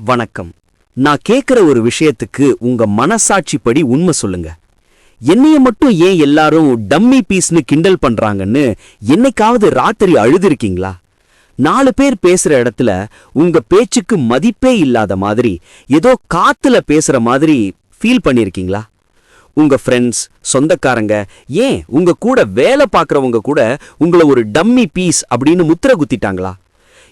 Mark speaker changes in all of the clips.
Speaker 1: வணக்கம். நான் கேட்குற ஒரு விஷயத்துக்கு உங்க மனசாட்சிப்படி உண்மை சொல்லுங்க. என்னைய மட்டும் ஏன் எல்லாரும் டம்மி பீஸ்னு கிண்டல் பண்றாங்கன்னு என்னைக்காவது ராத்திரி அழுதுருக்கீங்களா? நாலு பேர் பேசுற இடத்துல உங்க பேச்சுக்கு மதிப்பே இல்லாத மாதிரி ஏதோ காத்துல பேசுற மாதிரி ஃபீல் பண்ணிருக்கீங்களா? உங்க ஃப்ரெண்ட்ஸ் சொந்தக்காரங்க ஏன் உங்க கூட வேலை பார்க்குறவங்க கூட உங்களை ஒரு டம்மி பீஸ் அப்படின்னு முத்திர குத்திட்டாங்களா?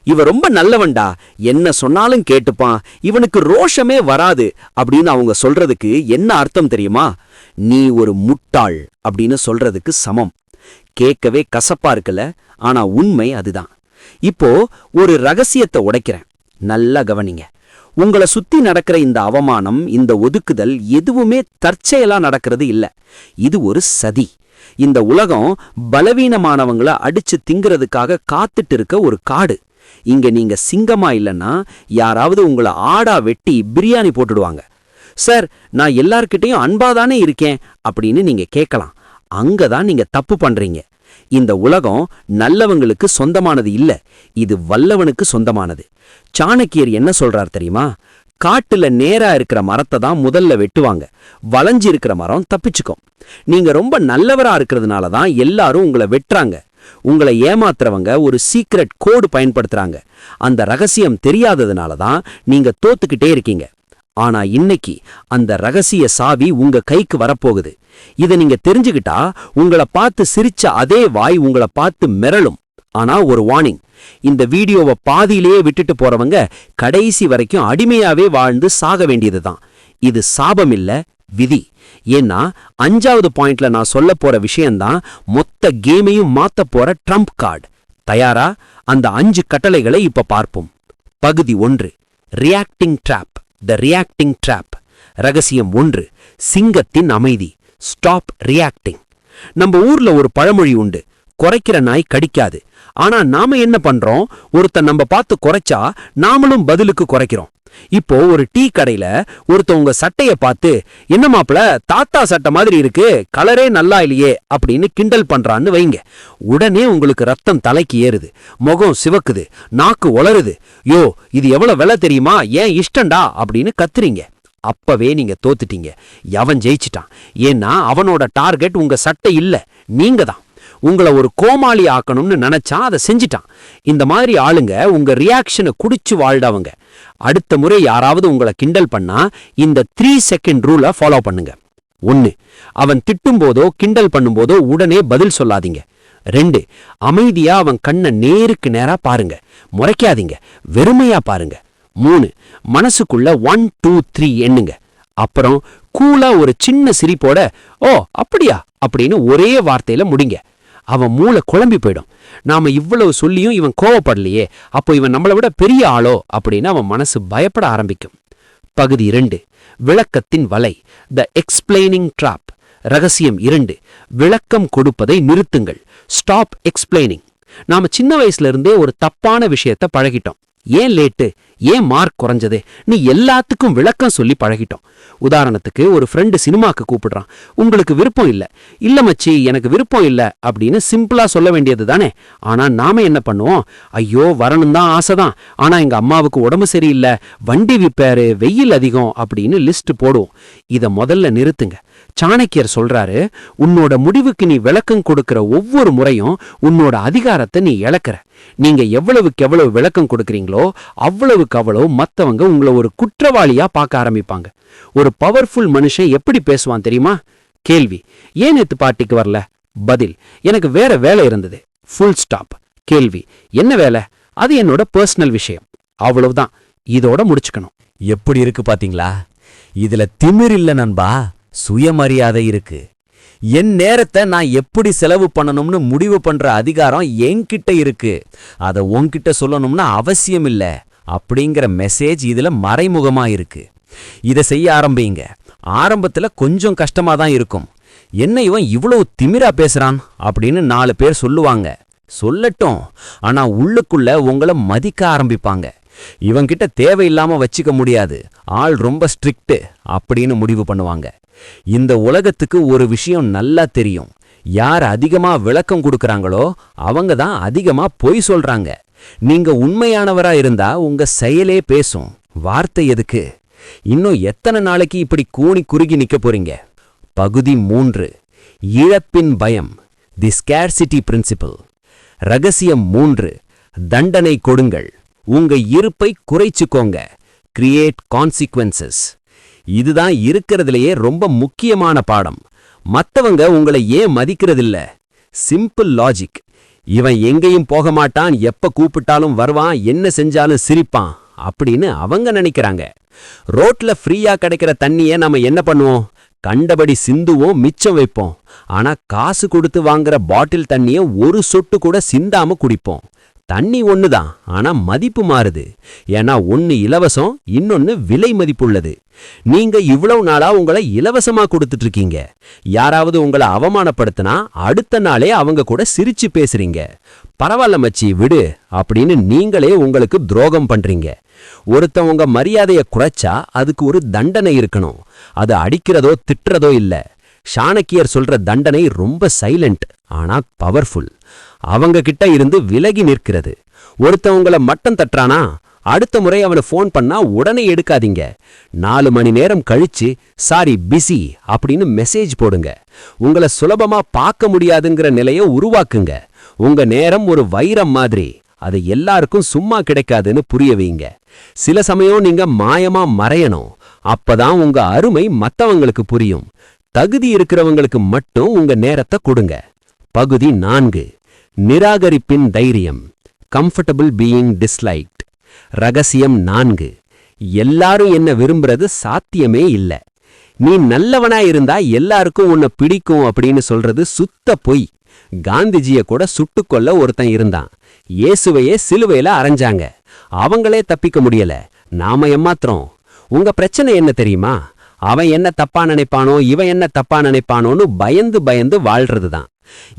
Speaker 1: இவ ரொம்ப நல்லவன்டா. என்ன சொன்னாலும் கேட்டுப்பான். இவனுக்கு ரோஷமே வராது. அப்படின்னு அவங்க சொல்றதுக்கு என்ன அர்த்தம் தெரியுமா? நீ ஒரு முட்டாள் அப்படின்னு சொல்றதுக்கு சமம். கேட்கவே கசப்பா இருக்குல்ல? ஆனா உண்மை அதுதான். இப்போ ஒரு ரகசியத்தை உடைக்கிறேன். நல்லா கவனிங்க. உங்களை சுத்தி நடக்கிற இந்த அவமானம் இந்த ஒதுக்குதல் எதுவுமே தற்செயலா நடக்கிறது இல்ல. இது ஒரு சதி. இந்த உலகம் பலவீனமானவங்கள அடிச்சு திங்கிறதுக்காக காத்துட்டு இருக்க ஒரு காடு. இங்க நீங்க சிங்கமா இல்லைன்னா யாராவது உங்களை ஆடா வெட்டி பிரியாணி போட்டுடுவாங்க. சார் நான் எல்லார்கிட்டயும் அன்பாதானே இருக்கேன் அப்படின்னு நீங்க கேட்கலாம். அங்கதான் நீங்க தப்பு பண்றீங்க. இந்த உலகம் நல்லவங்களுக்கு சொந்தமானது இல்ல இது வல்லவனுக்கு சொந்தமானது. சாணக்கியர் என்ன சொல்றார் தெரியுமா? காட்டுல நேரா இருக்கிற மரத்தை தான் முதல்ல வெட்டுவாங்க வளைஞ்சு இருக்கிற மரம் தப்பிச்சுக்கும். நீங்க ரொம்ப நல்லவரா இருக்கிறதுனால தான் எல்லாரும் உங்களை வெட்டுறாங்க. உங்களை ஏமாத்துறவங்க ஒரு சீக்ரெட் கோடு பயன்படுத்துறாங்க. அந்த ரகசியம் தெரியாததுனால தான் நீங்க தோத்துக்கிட்டே இருக்கீங்க. ஆனா இன்னைக்கு அந்த ரகசிய சாவி உங்க கைக்கு வரப்போகுது. இதை நீங்க தெரிஞ்சுக்கிட்டா உங்களை பார்த்து சிரிச்ச அதே வாய் உங்களை பார்த்து மிரளும். ஆனா ஒரு வார்னிங் இந்த வீடியோவை பாதியிலேயே விட்டுட்டு போறவங்க கடைசி வரைக்கும் அடிமையாவே வாழ்ந்து சாக வேண்டியதுதான். இது சாபம் இல்ல விதி. ஏன்னா அஞ்சாவது பாயிண்ட்ல நான் சொல்ல போற விஷயம்தான் மொத்த கேமையும் மாத்த போற ட்ரம்ப் கார்டு. தயாரா? அந்த அஞ்சு கட்டளைகளை இப்ப பார்ப்போம். பகுதி ஒன்று reacting drop the reacting drop ரகசியம் ஒன்று சிங்கத்தின் அமைதி ஸ்டாப் ரியாக்டிங் நம்ம ஊர்ல ஒரு பழமொழி உண்டு குறைக்கிற நாய் கடிக்காது. ஆனா நாம என்ன பண்றோம்? ஒருத்தன் நம்ம பார்த்து குறைச்சா நாமளும் பதிலுக்கு குறைக்கிறோம். இப்போ ஒரு டீ கடையில ஒருத்தவங்க சட்டைய பார்த்து என்ன மாப்பிள தாத்தா சட்டை மாதிரி இருக்கு கலரே நல்லா இல்லையே அப்படின்னு கிண்டல் பண்றான்னு வைங்க. உடனே உங்களுக்கு ரத்தம் தலைக்கு ஏறுது முகம் சிவக்குது நாக்கு ஒளருது யோ இது எவ்வளவு விலை தெரியுமா? ஏன் இஷ்டண்டா அப்படின்னு கத்துறீங்க. அப்பவே நீங்க தோத்துட்டீங்க. எவன் ஜெயிச்சிட்டான். ஏன்னா அவனோட டார்கெட் உங்க சட்டை இல்ல நீங்க தான். உங்களை ஒரு கோமாளி ஆக்கணும்னு நினைச்சான் அதை செஞ்சிட்டான். இந்த மாதிரி ஆளுங்க உங்க ரியாக்ஷனை குடிச்சு வாழ்டவங்க அடுத்த முறை யாராவது உங்களை கிண்டல் பண்ணா இந்த த்ரீ செகண்ட் ரூலை ஃபாலோ பண்ணுங்க. ஒன்று அவன் திட்டும் போதோ கிண்டல் பண்ணும்போதோ உடனே பதில் சொல்லாதீங்க. ரெண்டு அமைதியா அவன் கண்ணை நேருக்கு நேரா பாருங்க. முறைக்காதீங்க வெறுமையா பாருங்க. மூணு மனசுக்குள்ள ஒன் டூ த்ரீ எண்ணுங்க. அப்புறம் கூலா ஒரு சின்ன சிரிப்போட ஓ அப்படியா? அப்படின்னு ஒரே வார்த்தையில முடிங்க. அவன் மூளை குழம்பி போயிடும். நாம இவ்வளவு சொல்லியும் இவன் கோவப்படலையே அப்போ இவன் நம்மளை விட பெரிய ஆளோ அப்படின்னு அவன் மனசு பயப்பட ஆரம்பிக்கும். பகுதி இரண்டு விளக்கத்தின் வலை த எக்ஸ்பிளைனிங் ட்ராப் ரகசியம் இரண்டு விளக்கம் கொடுப்பதை நிறுத்துங்கள். ஸ்டாப் எக்ஸ்பிளைனிங் நாம சின்ன வயசுல இருந்தே ஒரு தப்பான விஷயத்த பழகிட்டோம். ஏன் லேட்டு? ஏன் மார்க் குறைஞ்சது? நீ எல்லாத்துக்கும் விளக்கம் சொல்லி பழகிட்டோம். உதாரணத்துக்கு ஒரு ஃப்ரெண்டு சினிமாக்கு கூப்பிடுறான். உங்களுக்கு விருப்பம் இல்லை. இல்லை மச்சி எனக்கு விருப்பம் இல்லை. அப்படின்னு சிம்பிளா சொல்ல வேண்டியது தானே. ஆனா நாம என்ன பண்ணுவோம்? ஐயோ வரணும் தான் ஆசை தான். ஆனா எங்க அம்மாவுக்கு உடம்பு சரியில்லை. வண்டி விப்பேரு வெயில் அதிகம். அப்படின்னு லிஸ்ட் போடுவோம். இதை முதல்ல நிறுத்துங்க. சாணக்கியர் சொல்றாரு உன்னோட முடிவுக்கு நீ விளக்கம் கொடுக்கிற ஒவ்வொரு முறையும் உன்னோட அதிகாரத்தை நீ இழக்கிற. நீங்க எவ்வளவுக்கு எவ்வளவு விளக்கம் கொடுக்கறீங்களோ அவ்வளவுக்கு அவ்வளவு மத்தவங்க உங்களை ஒரு குற்றவாளியா பார்க்க ஆரம்பிப்பாங்க. ஒரு பவர்ஃபுல் மனுஷன் எப்படி பேசுவான் தெரியுமா? கேள்வி. ஏன் நேத்து பாட்டிக்கு வரல? பதில். எனக்கு வேற வேலை இருந்தது. ஃபுல் ஸ்டாப் கேள்வி. என்ன வேலை? அது என்னோட பர்சனல் விஷயம். அவ்வளவுதான். இதோட முடிச்சுக்கணும்.
Speaker 2: எப்படி இருக்கு பாத்தீங்களா? இதுல திமிர் இல்ல நண்பா. சுயமரியாதை இருக்கு. என் நேரத்தை நான் எப்படி செலவு பண்ணணும்னு முடிவு பண்ற அதிகாரம் என்கிட்ட இருக்கு. அதை உன்கிட்ட சொல்லணும்னு அவசியம் இல்லை. அப்படிங்கிற மெசேஜ் இதுல மறைமுகமா இருக்கு. இதை செய்ய ஆரம்பிங்க. ஆரம்பத்துல கொஞ்சம் கஷ்டமா தான் இருக்கும். என்ன இவன் இவ்வளவு திமிரா பேசுறான்? அப்படின்னு நாலு பேர் சொல்லுவாங்க. சொல்லட்டும். ஆனா உள்ளுக்குள்ள உங்களை மதிக்க ஆரம்பிப்பாங்க. இவன்கிட்ட தேவையில்லாம வச்சுக்க முடியாது. ஆள் ரொம்ப ஸ்ட்ரிக்ட் அப்படின்னு முடிவு பண்ணுவாங்க. இந்த உலகத்துக்கு ஒரு விஷயம் நல்லா தெரியும். யார் அதிகமா விளக்கம் கொடுக்கறாங்களோ அவங்க தான் அதிகமா பொய் சொல்றாங்க. நீங்க உண்மையானவரா இருந்தா உங்க செயலே பேசும். வார்த்தை எதுக்கு? இன்னும் எத்தனை நாளைக்கு இப்படி கூனி குறுகி நிக்க போறீங்க? பகுதி மூன்று. இழப்பின் பயம். தி ஸ்கேர்சிட்டி பிரின்சிபல் ரகசியம் மூன்று. தண்டனை கொடுங்கள். உங்க இருப்பை குறைச்சுக்கோங்க. கிரியேட் கான்சிக்வன்சஸ் இதுதான் இருக்கிறதுலயே ரொம்ப முக்கியமான பாடம். மத்தவங்க உங்களை ஏன் மதிக்கிறதில்ல? சிம்பிள் லாஜிக் இவன் எங்கேயும் போக மாட்டான் எப்ப கூப்பிட்டாலும் வருவான் என்ன செஞ்சாலும் சிரிப்பான் அப்படின்னு அவங்க நினைக்கிறாங்க. ரோட்ல ஃப்ரீயா கிடைக்கிற தண்ணியை நாம என்ன பண்ணுவோம்? கண்டபடி சிந்துவோம் மிச்சம் வைப்போம். ஆனா காசு கொடுத்து வாங்குற பாட்டில் தண்ணியை ஒரு சொட்டு கூட சிந்தாம குடிப்போம். தண்ணி ஒன்று தான் ஆனால் மதிப்பு மாறுது. ஏன்னா ஒன்று இலவசம் இன்னொன்று விலை மதிப்புள்ளது. நீங்க இவ்வளவு நாளா உங்களை இலவசமா கொடுத்துட்டு இருக்கீங்க யாராவது உங்களை அவமானப்படுத்தினா அடுத்த நாளே அவங்க கூட சிரிச்சு பேசுறீங்க. பரவாயில்ல மச்சி விடு அப்படின்னு நீங்களே உங்களுக்கு துரோகம் பண்றீங்க. ஒருத்தவங்க மரியாதையை குறைச்சா அதுக்கு ஒரு தண்டனை இருக்கணும். அது அடிக்கிறதோ திட்டுறதோ இல்லை. சாணக்கியர் சொல்ற தண்டனை ரொம்ப சைலண்ட் ஆனா பவர்ஃபுல் அவங்க கிட்ட இருந்து விலகி நிற்கிறது. ஒருத்தவங்கள மட்டம் தட்டுறானா? அடுத்த முறை அவனை ஃபோன் பண்ணா உடனே எடுக்காதீங்க. நாலு மணி நேரம் கழிச்சு சாரி பிஸி அப்படின்னு மெசேஜ் போடுங்க. உங்களை சுலபமா பார்க்க முடியாதுங்கிற நிலைய உருவாக்குங்க. உங்க நேரம் ஒரு வைரம் மாதிரி. அது எல்லாருக்கும் சும்மா கிடைக்காதுன்னு புரிய வைங்க. சில சமயம் நீங்க மாயமா மறையணும். அப்பதான் உங்க அருமை மத்தவங்களுக்கு புரியும். தகுதி இருக்கிறவங்களுக்கு மட்டும் உங்க நேரத்தை கொடுங்க. பகுதி நான்கு. நிராகரிப்பின் தைரியம். கம்ஃபர்டபுள் பீயிங் டிஸ்லைக்ட் ரகசியம் நான்கு. எல்லாரும் என்ன விரும்புறது சாத்தியமே இல்ல. நீ நல்லவனா இருந்தா எல்லாருக்கும் உன்னை பிடிக்கும் அப்படின்னு சொல்றது சுத்த பொய். காந்திஜிய கூட சுட்டுக்கொல்ல ஒருத்தன் இருந்தான். இயேசுவையே சிலுவையில அரைஞ்சாங்க. அவங்களே தப்பிக்க முடியல. நாம ஏமாத்திரம் உங்க பிரச்சனை என்ன தெரியுமா? அவன் என்ன தப்பா நினைப்பானோ இவன் என்ன தப்பா நினைப்பானோன்னு பயந்து பயந்து வாழ்றதுதான்.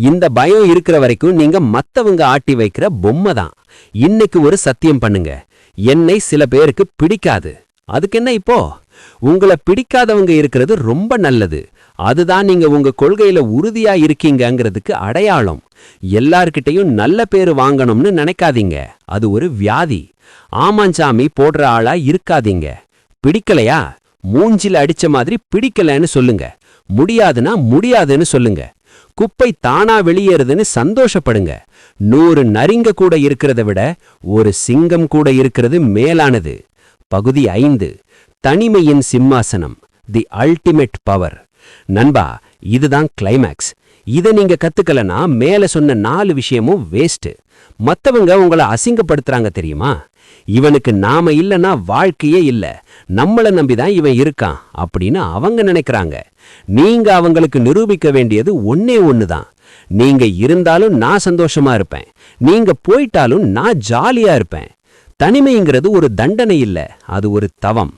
Speaker 2: இந்த பயம் இருக்கிற வரைக்கும் நீங்க மத்தவங்க ஆட்டி வைக்கிற பொம்மை தான் இன்னைக்கு ஒரு சத்தியம் பண்ணுங்க. என்னை சில பேருக்கு பிடிக்காது. அதுக்கு என்ன இப்போ? உங்களை பிடிக்காதவங்க இருக்கிறது ரொம்ப நல்லது. அதுதான் நீங்க உங்க கொள்கையில உறுதியா இருக்கீங்கங்கிறதுக்கு அடையாளம். எல்லார்கிட்டையும் நல்ல பேரு வாங்கணும்னு நினைக்காதீங்க. அது ஒரு வியாதி. ஆமாஞ்சாமி போடுற ஆளா இருக்காதீங்க. பிடிக்கலையா? மூஞ்சில அடிச்ச மாதிரி பிடிக்கலன்னு சொல்லுங்க. முடியாதுன்னா முடியாதுன்னு சொல்லுங்க. குப்பை தானா வெளியேறுதுன்னு சந்தோஷப்படுங்க. நூறு நரிங்க கூட இருக்கிறத விட ஒரு சிங்கம் கூட இருக்கிறது மேலானது. பகுதி ஐந்து. தனிமையின் சிம்மாசனம். The ultimate power. நண்பா இதுதான் கிளைமேக்ஸ். இதை நீங்க கத்துக்கலனா மேல சொன்ன நாலு விஷயமும் வேஸ்ட் மத்தவங்க உங்களை அசிங்கப்படுத்துறாங்க தெரியுமா? இவனுக்கு நாம இல்லனா வாழ்க்கையே இல்ல. நம்மள நம்பிதான் இவன் இருக்கான் அப்படின்னு அவங்க நினைக்கிறாங்க. நீங்க அவங்களுக்கு நிரூபிக்க வேண்டியது ஒன்னே ஒண்ணுதான். நீங்க இருந்தாலும் நான் சந்தோஷமா இருப்பேன். நீங்க போயிட்டாலும் நான் ஜாலியா இருப்பேன். தனிமைங்கிறது ஒரு தண்டனை இல்ல அது ஒரு தவம்.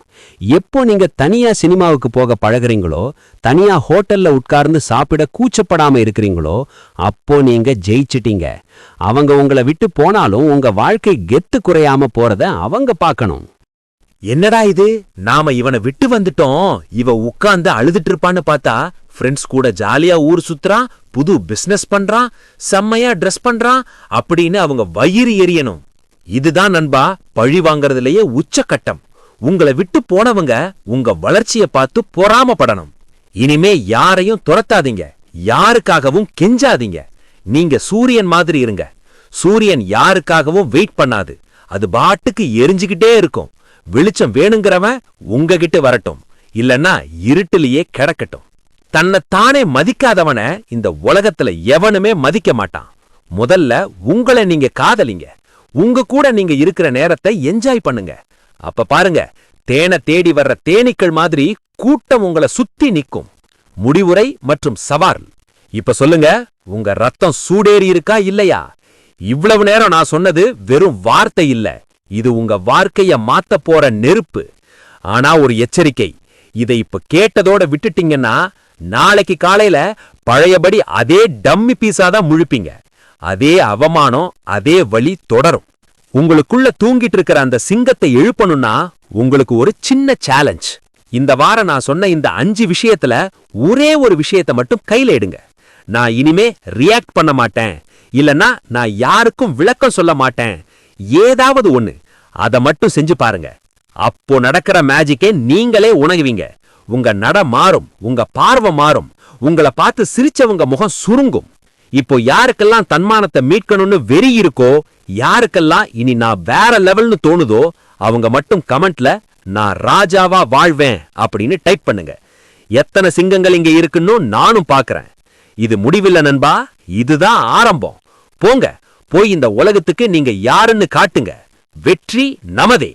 Speaker 2: எப்போ நீங்க தனியா சினிமாவுக்கு போக பழகுறீங்களோ தனியா ஹோட்டல்ல உட்கார்ந்து சாப்பிட கூச்சப்படாம இருக்கிறீங்களோ அப்போ நீங்க ஜெயிச்சிட்டீங்க. அவங்க உங்களை விட்டு போனாலும் உங்க வாழ்க்கை கெத்து குறையாம போறத அவங்க பார்க்கணும்.
Speaker 3: என்னடா இது? நாம இவனை விட்டு வந்துட்டோம். இவ உட்கார்ந்து அழுதுட்டு இருப்பான்னு பார்த்தா ஃப்ரெண்ட்ஸ் கூட ஜாலியா ஊர் சுத்துறான் புது பிசினஸ் பண்றான் செம்மையா ட்ரெஸ் பண்றான் அப்படின்னு அவங்க வயிறு எரியணும். இதுதான் நண்பா பழி வாங்கறதுலயே உச்சக்கட்டம். உங்களை விட்டு போனவங்க உங்க வளர்ச்சிய பார்த்து பொறாமப்படணும். இனிமே யாரையும் துரத்தாதீங்க. யாருக்காகவும் கெஞ்சாதீங்க. நீங்க சூரியன் மாதிரி இருங்க. சூரியன் யாருக்காகவும் வெயிட் பண்ணாது. அது பாட்டுக்கு எரிஞ்சுக்கிட்டே இருக்கும். வெளிச்சம் வேணுங்கிறவன் உங்ககிட்ட வரட்டும். இல்லன்னா இருட்டிலேயே கிடக்கட்டும். தன்னை தானே மதிக்காதவன இந்த உலகத்துல எவனுமே மதிக்க மாட்டான். முதல்ல உங்களை நீங்க காதலிங்க. உங்க கூட நீங்க இருக்கிற நேரத்தை என்ஜாய் பண்ணுங்க. அப்ப பாருங்க தேனை தேடி வர்ற தேனீக்கள் மாதிரி கூட்டம் உங்களை சுத்தி நிக்கும் முடிவுரை மற்றும் சவால். இப்ப சொல்லுங்க உங்க ரத்தம் சூடேறி இருக்கா இல்லையா? இவ்வளவு நேரம் நான் சொன்னது வெறும் வார்த்தை இல்ல. இது உங்க வாழ்க்கைய மாத்த போற நெருப்பு. ஆனா ஒரு எச்சரிக்கை இதை இப்ப கேட்டதோட விட்டுட்டீங்கன்னா நாளைக்கு காலையில பழையபடி அதே டம்மி பீஸா தான் முழுப்பீங்க. அதே அவமானம் அதே வழி தொடரும். உங்களுக்குள்ள தூங்கிட்டு இருக்கிற அந்த சிங்கத்தை எழுப்பணும்னா உங்களுக்கு ஒரு சின்ன சேலஞ்ச் இந்த வாரம் நான் சொன்ன இந்த அஞ்சு விஷயத்துல ஒரே ஒரு விஷயத்தை மட்டும் கையில எடுங்க. நான் இனிமே ரியாக்ட் பண்ண மாட்டேன். இல்லனா நான் யாருக்கும் விளக்கம் சொல்ல மாட்டேன். ஏதாவது ஒண்ணு. அத மட்டும் செஞ்சு பாருங்க. அப்போ நடக்கிற மேஜிக்கே நீங்களே உணகுவீங்க உங்க நட மாறும். உங்க பார்வை மாறும். உங்கள பார்த்து சிரிச்சவங்க முகம் சுருங்கும். இப்போ யாருக்கெல்லாம் தன்மானத்தை மீட்கணும்னு வெறி இருக்கோ யாருக்கெல்லாம் இனி நான் வேற லெவல்னு தோணுதோ அவங்க மட்டும் கமெண்ட்ல நான் ராஜாவா வாழ்வேன் அப்படின்னு டைப் பண்ணுங்க. எத்தனை சிங்கங்கள் இங்க இருக்குன்னு நானும் பார்க்கறேன் இது முடிவில்ல நண்பா இதுதான் ஆரம்பம். போங்க போய் இந்த உலகத்துக்கு நீங்க யாருன்னு காட்டுங்க. வெற்றி நமதே.